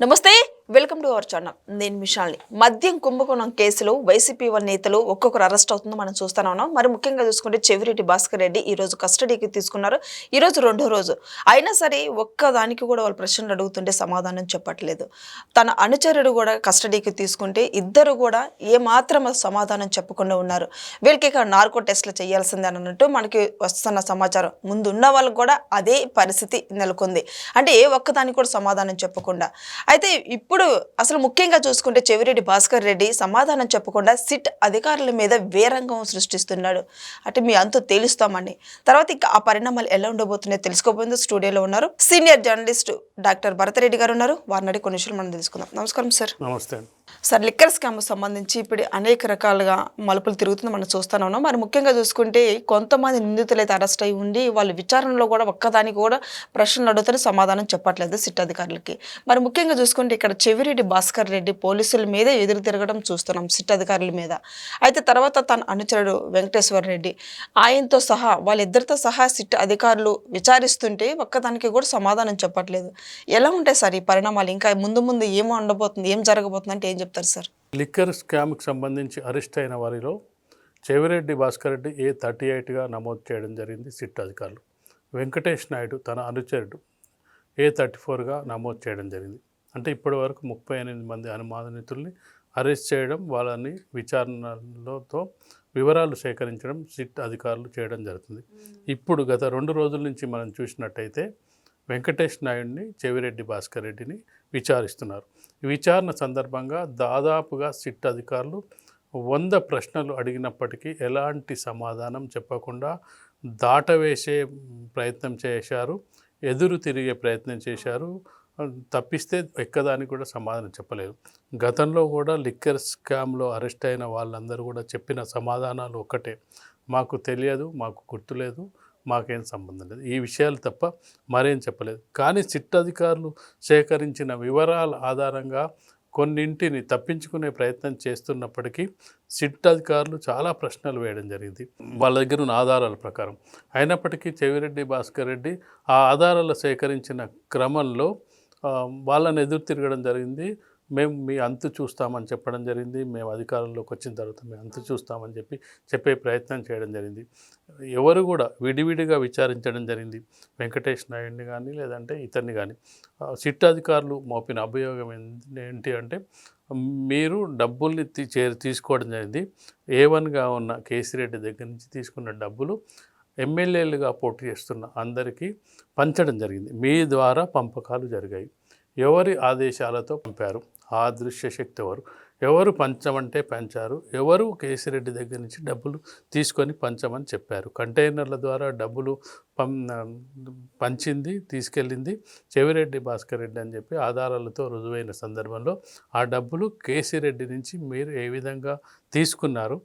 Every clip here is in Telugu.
నమస్తే. Welcome to our channel. నేను మిషాల్ని. మద్యం కుంభకోణం కేసులో వైసీపీ వాళ్ళ నేతలు ఒక్కొక్కరు అరెస్ట్ అవుతుందో మనం చూస్తూనే ఉన్నాం. మరి ముఖ్యంగా చూసుకుంటే చెవిరెడ్డి భాస్కర్ రెడ్డి ఈ రోజు కస్టడీకి తీసుకున్నారు. ఈరోజు రెండో రోజు. అయినా సరే ఒక్కదానికి కూడా వాళ్ళు ప్రశ్నలు అడుగుతుంటే సమాధానం చెప్పట్లేదు. తన అనుచరుడు కూడా కస్టడీకి తీసుకుంటే ఇద్దరు కూడా ఏ మాత్రం సమాధానం చెప్పకుండా ఉన్నారు. వీళ్ళకి ఇక నార్కో టెస్ట్లు చేయాల్సిందే అని అన్నట్టు మనకి వస్తున్న సమాచారం. ముందు ఉన్న వాళ్ళకి కూడా అదే పరిస్థితి నెలకొంది. అంటే ఏ ఒక్కదానికి కూడా సమాధానం చెప్పకుండా. అయితే ఇప్పుడు అసలు ముఖ్యంగా చూసుకుంటే చెవిరెడ్డి భాస్కర్ రెడ్డి సమాధానం చెప్పకుండా సిట్ అధికారుల మీద వేరంగం సృష్టిస్తున్నాడు. అంటే మీ అంతు తేలుస్తామండి. తర్వాత ఇంకా ఆ పరిణామాలు ఎలా ఉండబోతున్నాయో తెలుసుకోబోతుంది స్టూడియోలో ఉన్నారు. సీనియర్ జర్నలిస్ట్ డాక్టర్ భరతరెడ్డి గారు ఉన్నారు. వారిని కొన్ని విషయాలు మనం తెలుసుకుందాం. నమస్కారం సార్. నమస్తే. సార్ లిక్కర్ స్కామ్ సంబంధించి ఇప్పుడు అనేక రకాలుగా మలుపులు తిరుగుతుంది మనం చూస్తూనే ఉన్నాం. మరి ముఖ్యంగా చూసుకుంటే కొంతమంది నిందితులు అయితే అరెస్ట్ అయి ఉండి వాళ్ళ విచారణలో కూడా ఒక్కదానికి కూడా ప్రశ్నలు అడుగుతారు సమాధానం చెప్పట్లేదు సిట్ అధికారులకి. మరి ముఖ్యంగా చూసుకుంటే ఇక్కడ చెవిరెడ్డి భాస్కర్ రెడ్డి పోలీసుల మీద ఎదురు తిరగడం చూస్తున్నాం సిట్ అధికారుల మీద. అయితే తర్వాత తన అనుచరుడు వెంకటేశ్వర రెడ్డి ఆయనతో సహా వాళ్ళిద్దరితో సహా సిట్ అధికారులు విచారిస్తుంటే ఒక్కదానికి కూడా సమాధానం చెప్పట్లేదు. ఎలా ఉంటాయి సార్ ఈ పరిణామాలు? ఇంకా ముందు ముందు ఏమో ఉండబోతుంది ఏం జరగబోతుంది అంటే ఏం చెప్తారు సార్? లిక్కర్ స్కామ్కి సంబంధించి అరెస్ట్ అయిన వారిలో చెవిరెడ్డి భాస్కర్ రెడ్డి ఏ థర్టీ ఎయిట్గా నమోదు చేయడం జరిగింది సిట్ అధికారులు. వెంకటేష్ నాయుడు తన అనుచరుడు ఏ థర్టీ ఫోర్గా నమోదు చేయడం జరిగింది. అంటే ఇప్పటి వరకు ముప్పై ఎనిమిది మంది అనుమానితుల్ని అరెస్ట్ చేయడం వాళ్ళని విచారణలతో వివరాలు సేకరించడం సిట్ అధికారులు చేయడం జరుగుతుంది. ఇప్పుడు గత రెండు రోజుల నుంచి మనం చూసినట్టయితే వెంకటేష్ నాయుడిని చెవిరెడ్డి భాస్కర్ రెడ్డిని విచారిస్తున్నారు. విచారణ సందర్భంగా దాదాపుగా సిట్ అధికారులు వంద ప్రశ్నలు అడిగినప్పటికీ ఎలాంటి సమాధానం చెప్పకుండా దాటవేసే ప్రయత్నం చేశారు ఎదురు తిరిగే ప్రయత్నం చేశారు తప్పిస్తే ఎక్కదానికి కూడా సమాధానం చెప్పలేదు. గతంలో కూడా లిక్కర్ స్కామ్లో అరెస్ట్ అయిన వాళ్ళందరూ కూడా చెప్పిన సమాధానాలు ఒక్కటే. మాకు తెలియదు మాకు గుర్తులేదు మాకేం సంబంధం లేదు. ఈ విషయాలు తప్ప మరేం చెప్పలేదు. కానీ సిట్ అధికారులు సేకరించిన వివరాల ఆధారంగా కొన్నింటిని తప్పించుకునే ప్రయత్నం చేస్తున్నప్పటికీ సిట్ అధికారులు చాలా ప్రశ్నలు వేయడం జరిగింది. వాళ్ళ దగ్గర ఉన్న ఆధారాల ప్రకారం. అయినప్పటికీ చెవిరెడ్డి భాస్కర్ రెడ్డి ఆ ఆధారాలు సేకరించిన క్రమంలో వాళ్ళని ఎదురు తిరగడం జరిగింది. మేము మీ అంతు చూస్తామని చెప్పడం జరిగింది. మేము అధికారంలోకి వచ్చిన తర్వాత మేము అంతు చూస్తామని చెప్పి చెప్పే ప్రయత్నం చేయడం జరిగింది. ఎవరు కూడా విడివిడిగా విచారించడం జరిగింది. వెంకటేష్ నాయుడిని కానీ లేదంటే ఇతన్ని కానీ. సిట్ అధికారులు మోపిన అభియోగం ఏంటి- ఏంటి అంటే మీరు డబ్బుల్ని తీ- చే- తీసుకోవడం జరిగింది. ఏ వన్గా ఉన్న కేసిరెడ్డి దగ్గర నుంచి తీసుకున్న డబ్బులు ఎమ్మెల్యేలుగా పోటీ చేస్తున్న అందరికీ పంచడం జరిగింది. మీ ద్వారా పంపకాలు జరిగాయి. ఎవరి ఆదేశాలతో పంపారు? ఆ దృశ్య శక్తి ఎవరు? ఎవరు పంచమంటే పంచారు? ఎవరు కేసిరెడ్డి దగ్గర నుంచి డబ్బులు తీసుకొని పంచమని చెప్పారు? కంటైనర్ల ద్వారా డబ్బులు పం పంచింది తీసుకెళ్ళింది చెవిరెడ్డి భాస్కర్ రెడ్డి అని చెప్పి ఆధారాలతో రుజువైన సందర్భంలో ఆ డబ్బులు కేసిరెడ్డి నుంచి మీరు ఏ విధంగా తీసుకున్నారు?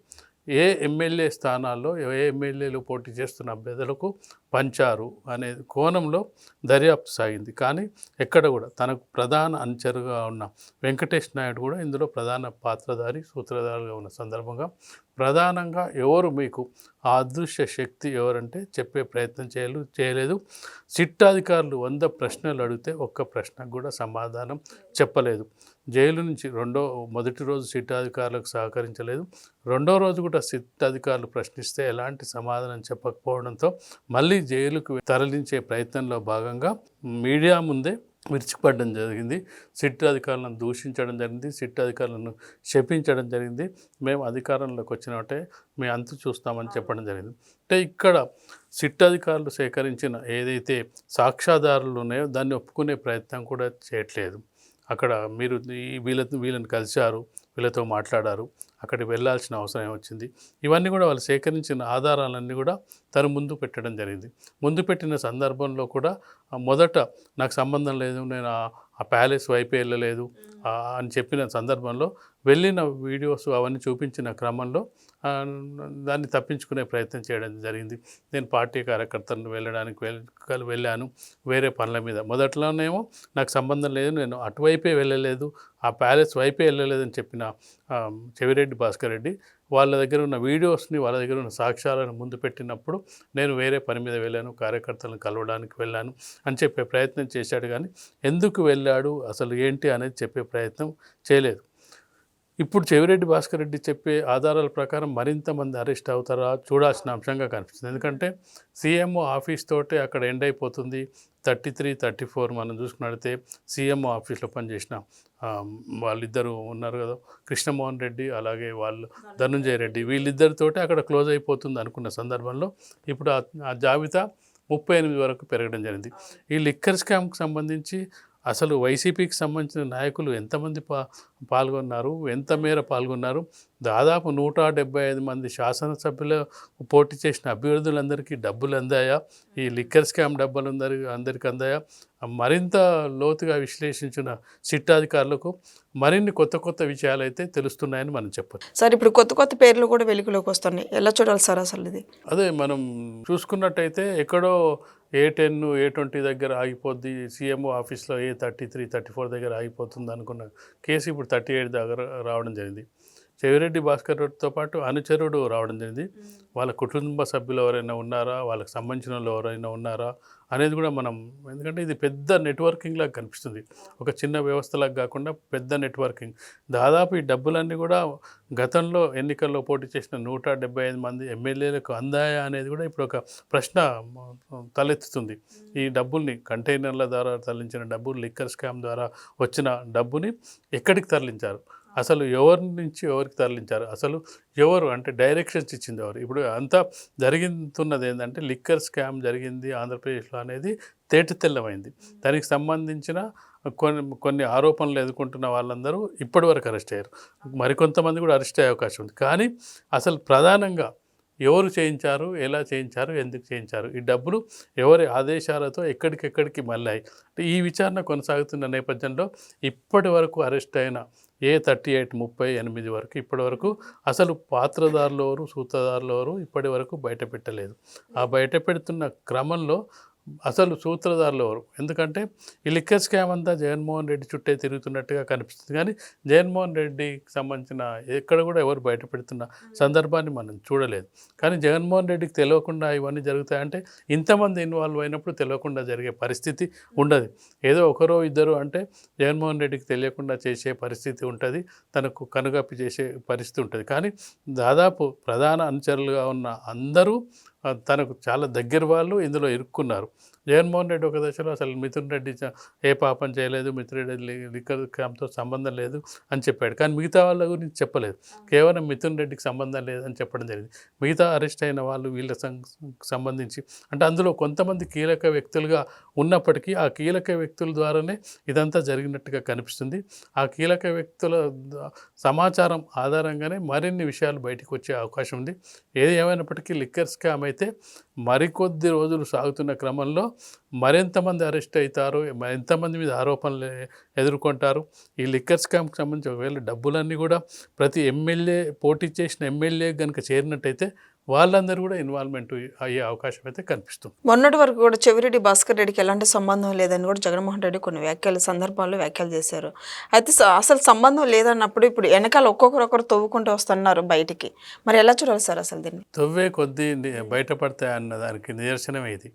ఏ ఎమ్మెల్యే స్థానాల్లో ఏ ఎమ్మెల్యేలు పోటీ చేస్తున్న అభ్యర్థులకు పంచారు అనే కోణంలో దర్యాప్తు సాగింది. కానీ ఎక్కడ కూడా తనకు ప్రధాన అనుచరుగా ఉన్న వెంకటేష్ నాయుడు కూడా ఇందులో ప్రధాన పాత్రధారి సూత్రధారిగా ఉన్న సందర్భంగా ప్రధానంగా ఎవరు మీకు ఆ అదృశ్య శక్తి ఎవరంటే చెప్పే ప్రయత్నం చేయలేదు చేయలేదు. సిట్ అధికారులు వంద ప్రశ్నలు అడిగితే ఒక్క ప్రశ్నకు కూడా సమాధానం చెప్పలేదు. జైలు నుంచి రెండో మొదటి రోజు సిట్ అధికారులకు సహకరించలేదు. రెండో రోజు కూడా సిట్ అధికారులు ప్రశ్నిస్తే ఎలాంటి సమాధానం చెప్పకపోవడంతో మళ్ళీ జైలుకు తరలించే ప్రయత్నంలో భాగంగా మీడియా ముందే విరిచిపడడం జరిగింది. సిట్ అధికారులను దూషించడం జరిగింది. సిట్ అధికారులను శపించడం జరిగింది. మేము అధికారంలోకి వచ్చినట్టే మేము అంతు చూస్తామని చెప్పడం జరిగింది. అంటే ఇక్కడ సిట్ అధికారులు సేకరించిన ఏదైతే సాక్ష్యాధారులు ఉన్నాయో దాన్ని ఒప్పుకునే ప్రయత్నం కూడా చేయట్లేదు. అక్కడ మీరు వీళ్ళ వీళ్ళని కలిశారు వీళ్ళతో మాట్లాడారు అక్కడికి వెళ్ళాల్సిన అవసరం వచ్చింది ఇవన్నీ కూడా వాళ్ళు సేకరించిన ఆధారాలన్నీ కూడా తను ముందు పెట్టడం జరిగింది. ముందు పెట్టిన సందర్భంలో కూడా మొదట నాకు సంబంధం లేదు నేను ఆ- ప్యాలెస్ వైపే వెళ్ళలేదు. అని చెప్పిన సందర్భంలో వెళ్ళిన వీడియోస్ అవన్నీ చూపించిన క్రమంలో దాన్ని తప్పించుకునే ప్రయత్నం చేయడం జరిగింది. నేను పార్టీ కార్యకర్తలను వెళ్ళడానికి వెళ్ వెళ్ళాను వేరే పనుల మీద. మొదట్లోనేమో నాకు సంబంధం లేదు నేను అటువైపే వెళ్ళలేదు ఆ ప్యాలెస్ వైపే వెళ్ళలేదని చెప్పిన చెవిరెడ్డి భాస్కర్ రెడ్డి వాళ్ళ దగ్గర ఉన్న వీడియోస్ని వాళ్ళ దగ్గర ఉన్న సాక్ష్యాలను ముందు పెట్టినప్పుడు నేను వేరే పని మీద వెళ్ళాను కార్యకర్తలను కలవడానికి వెళ్ళాను అని చెప్పే ప్రయత్నం చేశాడు కానీ ఎందుకు వెళ్ళాడు అసలు ఏంటి అనేది చెప్పే ప్రయత్నం చేయలేదు. ఇప్పుడు చెవిరెడ్డి భాస్కర్ రెడ్డి చెప్పే ఆధారాల ప్రకారం మరింత మంది అరెస్ట్ అవుతారా చూడాల్సిన అంశంగా కనిపిస్తుంది. ఎందుకంటే సీఎంఓ ఆఫీస్ తోటే అక్కడ ఎండ్ అయిపోతుంది. థర్టీ త్రీ థర్టీ ఫోర్ మనం చూసుకున్నట్లయితే సీఎంఓ ఆఫీస్లో పనిచేసిన వాళ్ళిద్దరు ఉన్నారు కదా కృష్ణమోహన్ రెడ్డి అలాగే వాళ్ళు ధనుంజయ రెడ్డి వీళ్ళిద్దరితోటే అక్కడ క్లోజ్ అయిపోతుంది అనుకున్న సందర్భంలో ఇప్పుడు ఆ- ఆ జాబితా ముప్పై ఎనిమిది వరకు పెరగడం జరిగింది. ఈ లిక్కర్ స్కామ్కి సంబంధించి అసలు వైసీపీకి సంబంధించిన నాయకులు ఎంతమంది పా పాల్గొన్నారు? ఎంత మేర పాల్గొన్నారు? దాదాపు నూట డెబ్బై ఐదు మంది శాసనసభ్యులు పోటీ చేసిన అభ్యర్థులందరికీ డబ్బులు అందాయా? ఈ లిక్కర్ స్కామ్ డబ్బులు అందరి అందరికి అందాయా? మరింత లోతుగా విశ్లేషించిన సిట్ అధికారులకు మరిన్ని కొత్త కొత్త విషయాలు అయితే తెలుస్తున్నాయని మనం చెప్పచ్చు. సార్ ఇప్పుడు కొత్త కొత్త పేర్లు కూడా వెలుగులోకి వస్తున్నాయి. ఎలా చూడాలి సార్ అసలు ఇది? అదే మనం చూసుకున్నట్టయితే ఎక్కడో ఏ టెన్ ఏ ట్వంటీ దగ్గర ఆగిపోద్ది. సీఎంఓ ఆఫీస్లో A thirty three thirty four దగ్గర ఆగిపోతుంది అనుకున్న కేసు ఇప్పుడు థర్టీ ఎయిట్ దగ్గర రావడం జరిగింది. చెవిరెడ్డి భాస్కర్ రెడ్డితో పాటు అనుచరుడు రావడం జరిగింది. వాళ్ళ కుటుంబ సభ్యులు ఎవరైనా ఉన్నారా? వాళ్ళకి సంబంధించిన వాళ్ళు ఎవరైనా ఉన్నారా? అనేది కూడా మనం ఎందుకంటే ఇది పెద్ద నెట్వర్కింగ్ లాగా కనిపిస్తుంది. ఒక చిన్న వ్యవస్థలాగా కాకుండా పెద్ద నెట్వర్కింగ్ దాదాపు ఈ డబ్బులన్నీ కూడా గతంలో ఎన్నికల్లో పోటీ చేసిన నూట డెబ్బై ఐదు మంది ఎమ్మెల్యేలకు అందాయా అనేది కూడా ఇప్పుడు ఒక ప్రశ్న తలెత్తుతుంది. ఈ డబ్బుల్ని కంటైనర్ల ద్వారా తరలించిన డబ్బులు లిక్కర్ స్కామ్ ద్వారా వచ్చిన డబ్బుని ఎక్కడికి తరలించారు? అసలు ఎవరి నుంచి ఎవరికి తరలించారు? అసలు ఎవరు? అంటే డైరెక్షన్స్ ఇచ్చింది ఎవరు? ఇప్పుడు అంతా జరుగుతున్నది ఏంటంటే లిక్కర్ స్కామ్ జరిగింది ఆంధ్రప్రదేశ్లో అనేది తేట తెల్లమైంది. దానికి సంబంధించిన కొన్ని కొన్ని ఆరోపణలు ఎదుర్కొంటున్న వాళ్ళందరూ ఇప్పటివరకు అరెస్ట్ అయ్యారు. మరికొంతమంది కూడా అరెస్ట్ అయ్యే అవకాశం ఉంది. కానీ అసలు ప్రధానంగా ఎవరు చేయించారు? ఎలా చేయించారు? ఎందుకు చేయించారు? ఈ డబ్బులు ఎవరి ఆదేశాలతో ఎక్కడికెక్కడికి మళ్ళాయి? అంటే ఈ విచారణ కొనసాగుతున్న నేపథ్యంలో ఇప్పటి వరకు అరెస్ట్ అయిన ఏ థర్టీ ఎయిట్ ముప్పై ఎనిమిది వరకు ఇప్పటి వరకు అసలు పాత్రదారులు ఎవరు సూత్రధారులు ఎవరు ఇప్పటి వరకు బయట పెట్టలేదు. ఆ బయట పెడుతున్న క్రమంలో అసలు సూత్రధారులు ఎవరు? ఎందుకంటే ఈ లిక్కర్ స్కామ్ అంతా జగన్మోహన్ రెడ్డి చుట్టే తిరుగుతున్నట్టుగా కనిపిస్తుంది. కానీ జగన్మోహన్ రెడ్డికి సంబంధించిన ఎక్కడ కూడా ఎవరు బయట పెడుతున్న సందర్భాన్ని మనం చూడలేదు. కానీ జగన్మోహన్ రెడ్డికి తెలియకుండా ఇవన్నీ జరుగుతాయంటే ఇంతమంది ఇన్వాల్వ్ అయినప్పుడు తెలియకుండా జరిగే పరిస్థితి ఉండదు. ఏదో ఒకరో ఇద్దరు అంటే జగన్మోహన్ రెడ్డికి తెలియకుండా చేసే పరిస్థితి ఉంటుంది. తనకు కనుగప్పి చేసే పరిస్థితి ఉంటుంది. కానీ దాదాపు ప్రధాన అనుచరులుగా ఉన్న అందరూ తనకు చాలా దగ్గర వాళ్ళు ఇందులో ఇరుక్కున్నారు. జగన్మోహన్ రెడ్డి ఒక దశలో అసలు మిథున్ రెడ్డి ఏ పాపం చేయలేదు మిథున్ రెడ్డి లిక్కర్ క్యాంప్తో సంబంధం లేదు అని చెప్పాడు. కానీ మిగతా వాళ్ళ గురించి చెప్పలేదు. కేవలం మిథున్ రెడ్డికి సంబంధం లేదని చెప్పడం జరిగింది. మిగతా అరెస్ట్ అయిన వాళ్ళు వీళ్ళ సం- సంబంధించి అంటే అందులో కొంతమంది కీలక వ్యక్తులుగా ఉన్నప్పటికీ ఆ కీలక వ్యక్తుల ద్వారానే ఇదంతా జరిగినట్టుగా కనిపిస్తుంది. ఆ కీలక వ్యక్తుల సమాచారం ఆధారంగానే మరిన్ని విషయాలు బయటకు వచ్చే అవకాశం ఉంది. ఏది ఏమైనప్పటికీ లిక్కర్ స్కామ్ అయితే మరికొద్ది రోజులు సాగుతున్న క్రమంలో మరింతమంది అరెస్ట్ అవుతారు ఎంతమంది మీద ఆరోపణలు ఎదుర్కొంటారు? ఈ లిక్కర్ స్కామ్కి సంబంధించి ఒకవేళ డబ్బులన్నీ కూడా ప్రతి ఎమ్మెల్యే పోటీ చేసిన ఎమ్మెల్యే కనుక చేరినట్టయితే వాళ్ళందరూ కూడా ఇన్వాల్వ్మెంట్ అయ్యే అవకాశం అయితే కనిపిస్తుంది. మొన్నటి వరకు కూడా చెవిరెడ్డి భాస్కర్ రెడ్డికి ఎలాంటి సంబంధం లేదని కూడా జగన్మోహన్ రెడ్డి కొన్ని వ్యాఖ్యలు సందర్భాల్లో వ్యాఖ్యలు చేశారు. అయితే అసలు సంబంధం లేదన్నప్పుడు ఇప్పుడు వెనకాల ఒక్కొక్కరొకరు తవ్వుకుంటూ వస్తున్నారు బయటికి. మరి ఎలా చూడాలి సార్ అసలు దీన్ని? తవ్వే కొద్దీ బయటపడతాయి అన్న దానికి నిదర్శనమే ఇది.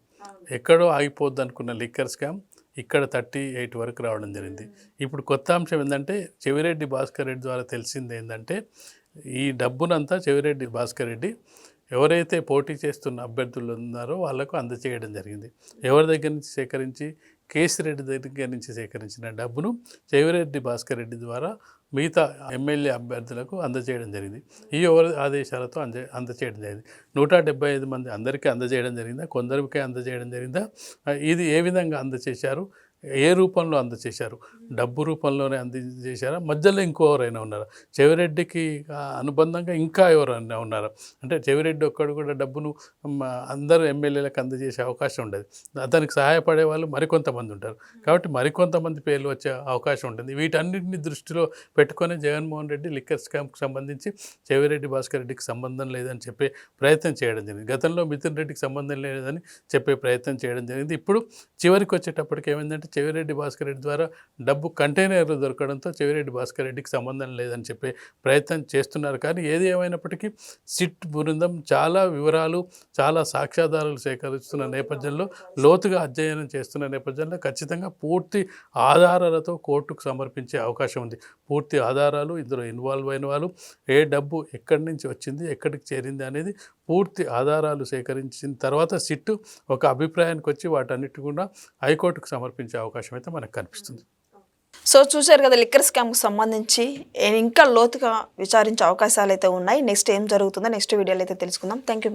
ఎక్కడో ఆగిపోద్ది అనుకున్న లిక్కర్ స్కామ్ ఇక్కడ థర్టీ ఎయిట్ వరకు రావడం జరిగింది. ఇప్పుడు కొత్త అంశం ఏంటంటే చెవిరెడ్డి భాస్కర్ రెడ్డి ద్వారా తెలిసింది ఏంటంటే ఈ డబ్బునంతా చెవిరెడ్డి భాస్కర్ రెడ్డి ఎవరైతే పోటీ చేస్తున్న అభ్యర్థులు ఉన్నారో వాళ్ళకు అందచేయడం జరిగింది. ఎవరి దగ్గర నుంచి సేకరించి కేసిరెడ్డి దగ్గర నుంచి సేకరించిన డబ్బును చెవిరెడ్డి భాస్కర్ రెడ్డి ద్వారా మిగతా ఎమ్మెల్యే అభ్యర్థులకు అందజేయడం జరిగింది. ఈ ఎవరి ఆదేశాలతో అంద అందజేయడం జరిగింది. నూట డెబ్బై ఐదు మంది అందరికీ అందజేయడం జరిగిందా? కొందరికే అందజేయడం జరిగిందా? ఇది ఏ విధంగా అందజేశారు? ఏ రూపంలో అందజేశారు? డబ్బు రూపంలోనే అందజేశారా? మధ్యలో ఇంకో ఎవరైనా ఉన్నారా? చెవిరెడ్డికి అనుబంధంగా ఇంకా ఎవరైనా ఉన్నారా? అంటే చెవిరెడ్డి ఒక్కడు కూడా డబ్బును అందరూ ఎమ్మెల్యేలకు అందజేసే అవకాశం ఉండదు. అతనికి సహాయపడే వాళ్ళు మరికొంతమంది ఉంటారు. కాబట్టి మరికొంతమంది పేర్లు వచ్చే అవకాశం ఉంటుంది. వీటన్నిటిని దృష్టిలో పెట్టుకొని జగన్మోహన్ రెడ్డి లిక్కర్ స్కామ్కి సంబంధించి చెవిరెడ్డి భాస్కర్ రెడ్డికి సంబంధం లేదని చెప్పే ప్రయత్నం చేయడం జరిగింది. గతంలో మిథున్ రెడ్డికి సంబంధం లేదని చెప్పే ప్రయత్నం చేయడం జరిగింది. ఇప్పుడు చివరికి వచ్చేటప్పటికి ఏమైందంటే చెవిరెడ్డి భాస్కర్ రెడ్డి ద్వారా డబ్బు కంటైనర్లు దొరకడంతో చెవిరెడ్డి భాస్కర్ రెడ్డికి సంబంధం లేదని చెప్పే ప్రయత్నం చేస్తున్నారు. కానీ ఏది ఏమైనప్పటికీ సిట్ బృందం చాలా వివరాలు చాలా సాక్ష్యాధారాలు సేకరిస్తున్న నేపథ్యంలో లోతుగా అధ్యయనం చేస్తున్న నేపథ్యంలో ఖచ్చితంగా పూర్తి ఆధారాలతో కోర్టుకు సమర్పించే అవకాశం ఉంది. పూర్తి ఆధారాలు ఇందులో ఇన్వాల్వ్ అయిన వాళ్ళు ఏ డబ్బు ఎక్కడి నుంచి వచ్చింది ఎక్కడికి చేరింది అనేది పూర్తి ఆధారాలు సేకరించిన తర్వాత సిట్టు ఒక అభిప్రాయానికి వచ్చి వాటన్నిటి కూడా హైకోర్టుకు సమర్పించారు సమర్పించే అవకాశం అయితే మనకు కనిపిస్తుంది. సో చూశారు కదా లిక్కర్ స్కామ్కి సంబంధించి ఇంకా లోతుగా విచారించే అవకాశాలు అయితే ఉన్నాయి. నెక్స్ట్ ఏం జరుగుతుందో నెక్స్ట్ వీడియోలో అయితే తెలుసుకుందాం. Thank you